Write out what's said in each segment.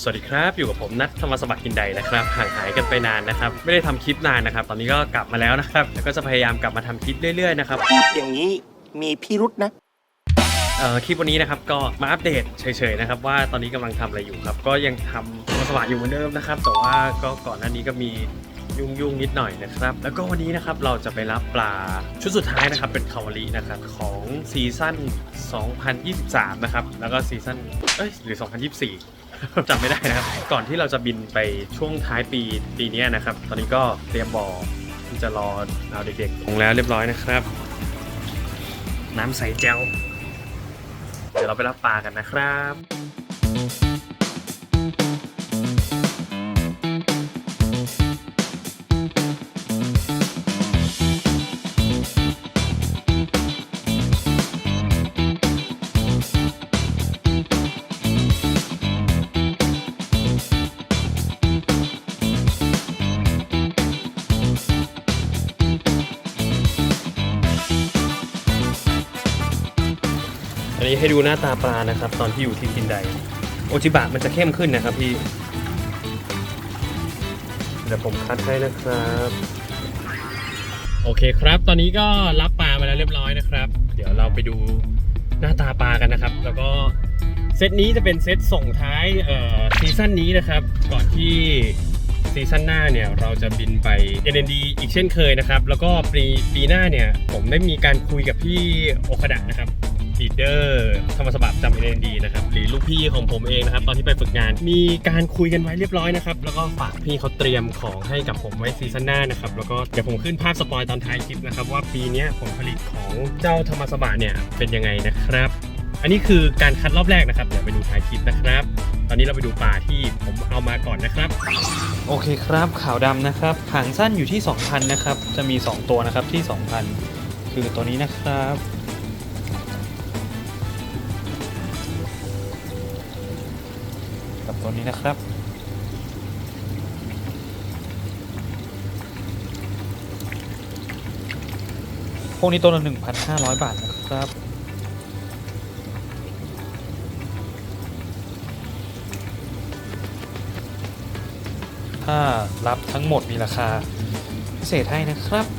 สวัสดีครับอยู่กับผมนัทธรรมสมัครกินใดนะครับห่างหายกันไปนานนะครับ ไม่ได้ทำคลิปนานนะครับ ตอนนี้ก็กลับมาแล้วนะครับแล้วก็จะพยายามกลับมาทำคลิปเรื่อยๆนะครับพูดอย่างนี้มีพิรุษนะเอ่อคลิปวันนี้นะครับก็มาอัปเดตเฉยๆนะครับว่าตอนนี้กำลังทำอะไรอยู่ครับ ก็ยังทำธรรมสมัครอยู่เหมือนเดิมนะครับแต่ว่าก็ก่อนหน้านี้ก็มี ยุ่งๆนิดหน่อยนะครับ แล้วก็วันนี้นะครับเราจะไปรับปลาชุดสุดท้ายนะครับ เป็นคาวารีนะครับของซีซั่น 2023 นะครับ แล้วก็ซีซั่นเอ้ยหรือ 2024จำไม่ได้นะครับ ก่อนที่เราจะบินไปช่วงท้ายปีปีนี้นะครับ ตอนนี้ก็เตรียมบ่อที่จะรอเราเด็กๆลงแล้วเรียบร้อยนะครับ น้ำใสแจวเดี๋ยวเราไปรับปลากันนะครับ นี้ให้ดูหน้าตาปลานะครับ ตอนที่อยู่ที่กินไดโอจิบะมันจะเข้มขึ้นนะครับพี่ เดี๋ยวผมคัดให้นะครับ โอเคครับ ตอนนี้ก็รับปลามาแล้วเรียบร้อยนะครับ เดี๋ยวเราไปดูหน้าตาปลากันนะครับ แล้วก็เซตนี้จะเป็นเซตส่งท้ายเอ่อซีซั่นนี้นะครับ ก่อนที่ซีซั่นหน้าเนี่ยเราจะบินไป NND อีกเช่นเคยนะครับ แล้วก็ปีปีหน้าเนี่ยผมได้มีการคุยกับพี่โอคดะนะครับ ลีดเดอร์ธรรมสบับจำเอ็นดีนะครับหรือลูกพี่ของผมเองนะครับ ตอนที่ไปฝึกงาน มีการคุยกันไว้เรียบร้อยนะครับ แล้วก็ฝากพี่เขาเตรียมของให้กับผมไว้ซีซั่นหน้านะครับ แล้วก็เดี๋ยวผมขึ้นภาพสปอยตอนท้ายคลิปนะครับ ว่าปีนี้ผลผลิตของเจ้าธรรมสบัเนี่ยเป็นยังไงนะครับ อันนี้คือการคัดรอบแรกนะครับเดี๋ยวไปดูท้ายคลิปนะครับ ตอนนี้เราไปดูปลาที่ผมเอามาก่อนนะครับโอเคครับขาวดำนะครับหางสั้นอยู่ที่ 2,000 นะครับ จะมี 2 ตัวนะครับที่ 2,000 คือตัวนี้นะครับ ตัวนี้นะครับ พวกนี้ตัวละ1,500บาทนะครับถ้ารับทั้งหมดมีราคาพิเศษให้นะครับ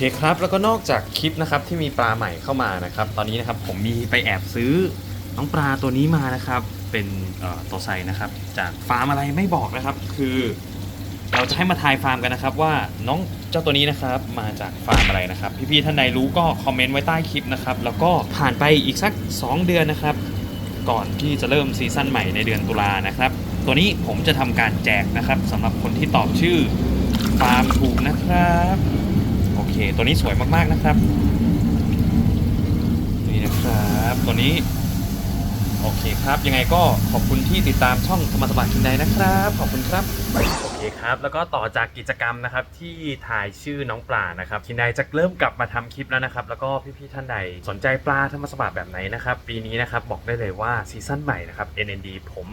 เคครับ แล้วก็นอกจากคลิปนะครับที่มีปลาใหม่เข้ามานะครับ ตอนนี้นะครับผมมีไปแอบซื้อน้องปลาตัวนี้มานะครับ เป็นต่อตัวไซนะครับ จากฟาร์มอะไรไม่บอกนะครับ คือเราจะให้มาทายฟาร์มกันนะครับ ว่าน้องเจ้าตัวนี้นะครับมาจากฟาร์มอะไรนะครับ พี่ๆท่านใดรู้ก็คอมเมนต์ไว้ใต้คลิปนะครับ แล้วก็ผ่านไปอีกสัก 2 เดือนนะครับ ก่อนที่จะเริ่มซีซั่นใหม่ในเดือนตุลานะครับ ตัวนี้ผมจะทำการแจกนะครับสำหรับคนที่ตอบชื่อฟาร์มถูกนะครับ โอเค ตัวนี้สวยมากๆนะครับ นี่นะครับตัวนี้ โอเคครับ ยังไงก็ขอบคุณที่ติดตามช่องธรรมสบัติคินใดนะครับ ขอบคุณครับ โอเคครับ แล้วก็ต่อจากกิจกรรมนะครับ ที่ถ่ายชื่อน้องปลานะครับคินใดจะเริ่มกลับมาทำคลิปแล้วนะครับ แล้วก็พี่ๆท่านใดสนใจปลาธรรมสบัติแบบไหนนะครับ ปีนี้นะครับบอกได้เลยว่าซีซั่นใหม่นะครับ NND ผม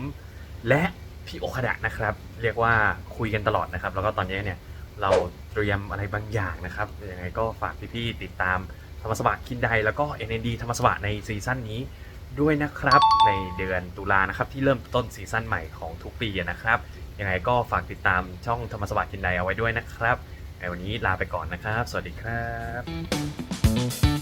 และพี่โอคดะนะครับ เรียกว่าคุยกันตลอดนะครับ แล้วก็ตอนนี้เนี่ย เราเตรียมอะไรบางอย่างนะครับยังไงก็ฝากพี่ๆติดตามธรรมสบัติคินไดแล้วก็ NND ธรรมสบัติในซีซั่นนี้ด้วยนะครับในเดือนตุลานะครับที่เริ่มต้นซีซั่นใหม่ของทุกปีนะครับยังไงก็ฝากติดตามช่องธรรมสบัติคินไดเอาไว้ด้วยนะครับในวันนี้ลาไปก่อนนะครับ สวัสดีครับ